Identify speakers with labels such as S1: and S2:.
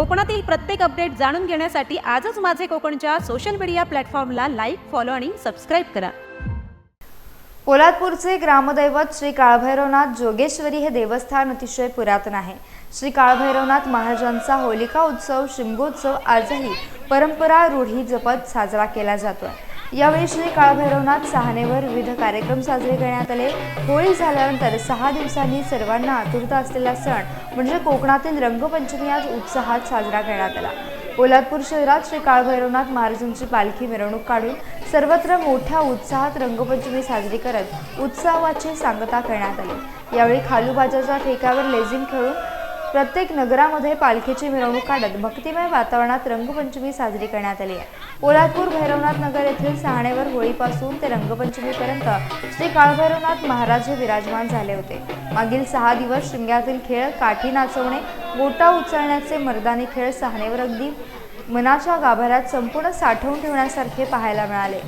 S1: कोकणातील प्रत्येक अपडेट जाणून घेण्यासाठी आजच माझे कोकणच्या सोशल मीडिया प्लॅटफॉर्मला लाईक फॉलो आणि सबस्क्राईब करा.
S2: पोलादपूरचे ग्रामदैवत श्री काळभैरवनाथ जोगेश्वरी हे देवस्थान अतिशय पुरातन आहे. श्री काळभैरवनाथ महाराजांचा होलिका उत्सव शिमगोत्सव आजही परंपरा रूढी जपत साजरा केला जातोय. यावेळी श्री काळभैरवनाथ सहानेवर विविध कार्यक्रम साजरे करण्यात आले. होळी झाल्यानंतर सहा दिवसांनी सर्वांना आतुरता असलेला सण म्हणजे कोकणातील रंगपंचमी आज उत्साहात साजरा करण्यात आला. पोलादपूर शहरात श्री काळभैरवनाथ महाराजांची पालखी मिरवणूक काढून सर्वत्र मोठ्या उत्साहात रंगपंचमी साजरी करत उत्सवाची सांगता करण्यात आली. यावेळी खालूबाजाच्या ठेक्यावर लेझिम खेळून प्रत्येक नगरामध्ये पालखीची मिरवणूक काढत भक्तिमय वातावरणात रंगपंचमी साजरी करण्यात आली आहे. पोलादपूर भैरवनाथ नगर येथील सहाणेवर होळीपासून ते रंगपंचमीपर्यंत श्री काळभैरवनाथ महाराज हे विराजमान झाले होते. मागील सहा दिवस शृंग्यातील खेळ काठी नाचवणे गोटा उचलण्याचे मर्दानी खेळ सहाणेवर अगदी मनाच्या गाभाऱ्यात संपूर्ण साठवून ठेवण्यासारखे पाहायला मिळाले.